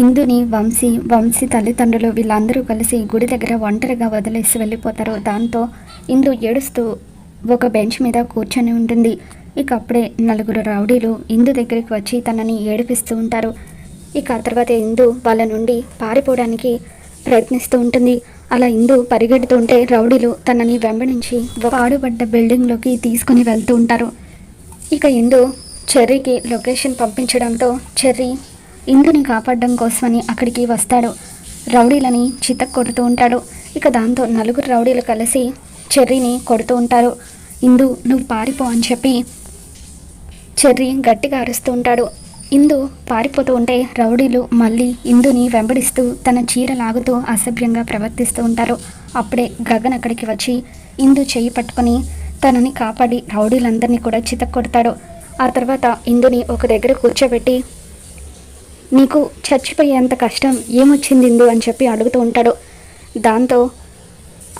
ఇందుని వంశీ వంశీ తల్లిదండ్రులు వీళ్ళందరూ కలిసి గుడి దగ్గర ఒంటరిగా వదిలేసి వెళ్ళిపోతారు. దాంతో ఇందు ఏడుస్తూ ఒక బెంచ్ మీద కూర్చొని ఉంటుంది. ఇక అప్పుడే నలుగురు రౌడీలు ఇందు దగ్గరికి వచ్చి తనని ఏడిపిస్తూ ఉంటారు. ఇక తర్వాత ఇందు వాళ్ళ నుండి పారిపోవడానికి ప్రయత్నిస్తూ ఉంటుంది. అలా ఇందు పరిగెడుతుంటే రౌడీలు తనని వెంబడించి ఒక పాడుపడ్డ బిల్డింగ్లోకి తీసుకుని వెళ్తూ ఉంటారు. ఇక ఇందు చెర్రీకి లొకేషన్ పంపించడంతో చెర్రీ ఇందుని కాపాడడం కోసమని అక్కడికి వస్తాడు. రౌడీలని చితక్ కొడుతూ ఉంటాడు. ఇక దాంతో నలుగురు రౌడీలు కలిసి చెర్రీని కొడుతూ ఉంటారు. ఇందు నువ్వు పారిపో అని చెప్పి చెర్రీ గట్టిగా అరుస్తూ ఉంటాడు. ఇందు పారిపోతూ ఉంటే రౌడీలు మళ్ళీ ఇందుని వెంబడిస్తూ తన చీర లాగుతూ అసభ్యంగా ప్రవర్తిస్తూ ఉంటారు. అప్పుడే గగన్ అక్కడికి వచ్చి ఇందు చేయి పట్టుకొని తనని కాపాడి రౌడీలందరినీ కూడా చితక్కొడతాడు ఆ తర్వాత ఇందుని ఒక దగ్గర కూర్చోబెట్టి నీకు చచ్చిపోయేంత కష్టం ఏమొచ్చింది ఇందు అని చెప్పి అడుగుతూ ఉంటాడు. దాంతో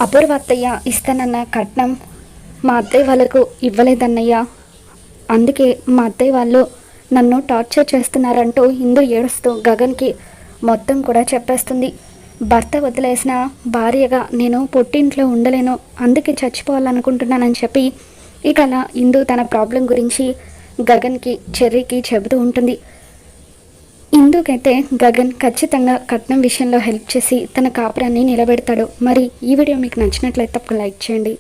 అపూర్వ ఇస్తానన్న కట్నం మా అత్తయ్య వాళ్ళకు ఇవ్వలేదన్నయ్య. అందుకే మా అత్తయ్య వాళ్ళు నన్ను టార్చర్ చేస్తున్నారంటూ ఇందు ఏడుస్తూ గగన్కి మొత్తం కూడా చెప్పేస్తుంది. భర్త వదిలేసిన భార్యగా నేను పుట్టింట్లో ఉండలేను. అందుకే చచ్చిపోవాలనుకుంటున్నానని చెప్పి ఇక అలా ఇందు తన ప్రాబ్లం గురించి గగన్కి చెర్రీకి చెబుతూ ఉంటుంది. ఇందుకైతే గగన్ ఖచ్చితంగా కట్నం విషయంలో హెల్ప్ చేసి తన కాపురాన్ని నిలబెడతాడు. మరి ఈ వీడియో మీకు నచ్చినట్లయితే తప్పక లైక్ చేయండి.